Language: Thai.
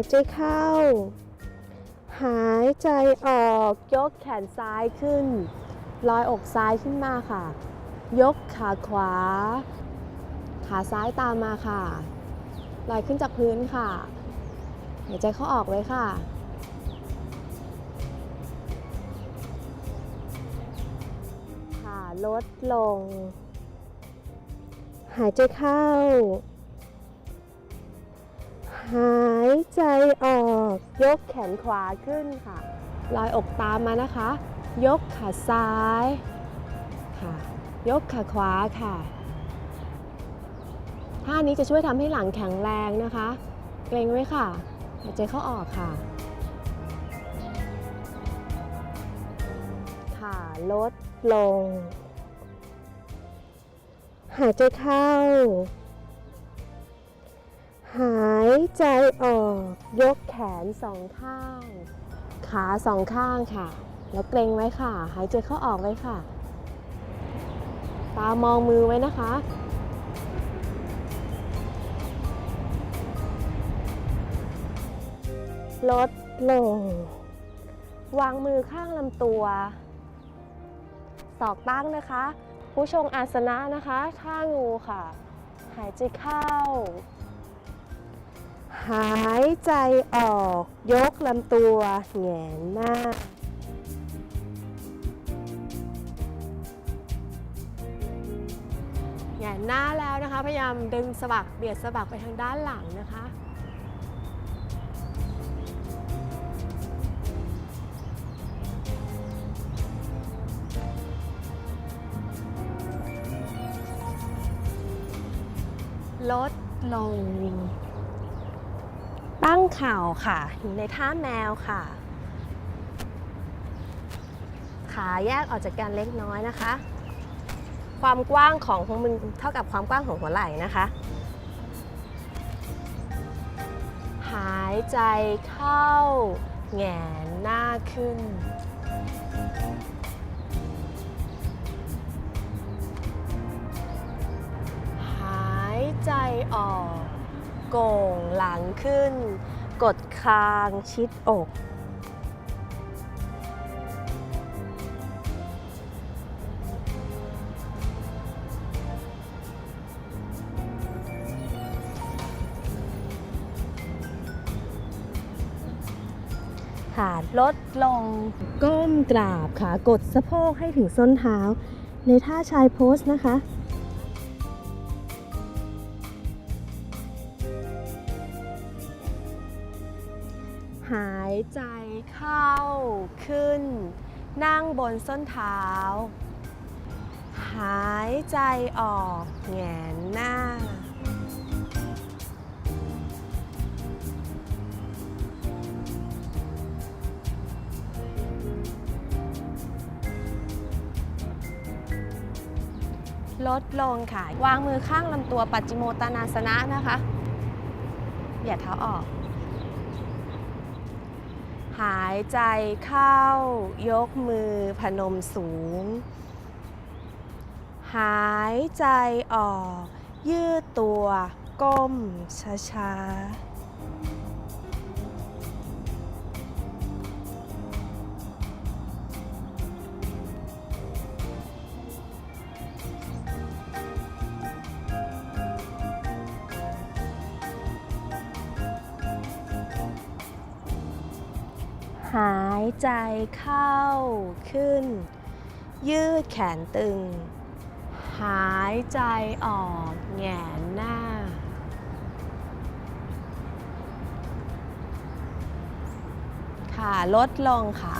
ายใจเข้า หายใจออกยกแขนซ้ายขึ้น ลอยอกซ้ายขึ้นมาค่ะ ยกขาขวา ขาซ้ายตามมาค่ะ ลอยขึ้นจากพื้นค่ะ หายใจเข้าออกเลยค่ะค่ะลดลง หายใจเข้า หายใจออก ยกแขนขวาขึ้นค่ะ ลอยอกตามมานะคะ ยกขาซ้ายค่ะ ยกขาขวาค่ะ ท่านี้จะช่วยทำให้หลังแข็งแรงนะคะ เกรงไว้ค่ะ หายใจเข้าออกค่ะ ค่ะ ลดลง หายใจเข้า หายใจออก ยกแขนสองข้าง ขาสองข้างค่ะ แล้วเกรงไว้ค่ะ หายใจเข้าออกไว้ค่ะ ตามองมือไว้นะคะ ลดลง วางมือข้างลำตัวศอกตั้งนะคะ ผู้ชงอาสนะนะคะ ท่างูค่ะ หายใจเข้า หายใจออก ยกลำตัวแงนหน้า แงนหน้าแล้วนะคะ พยายามดึงสะบักเบียดสะบักไปทางด้านหลังนะคะลดลง ตั้งเข่าค่ะ อยู่ในท่าแมวค่ะ ขาแยกออกจากกันเล็กน้อยนะคะ ความกว้างของหัวมือเท่ากับความกว้างของหัวไหล่นะคะ หายใจเข้าแงนหน้าขึ้นหายใจออก โก่งหลังขึ้น กดคางชิดอกค่ะลดลงก้มกราบค่ะ กดสะโพกให้ถึงส้นเท้า ในท่าชายโพสนะคะ หายใจเข้าขึ้น นั่งบนส้นเท้า หายใจออกแงนหน้า ลดลงค่ะ วางมือข้างลำตัวปัจจิโมตานาสนะนะคะ อย่าเท้าออก หายใจเข้ายกมือพนมสูง หายใจออก ยืดตัว ก้มช้าๆ หายใจเข้าขึ้น ยืดแขนตึง หายใจออกแหงนหน้า ค่ะลดลงค่ะ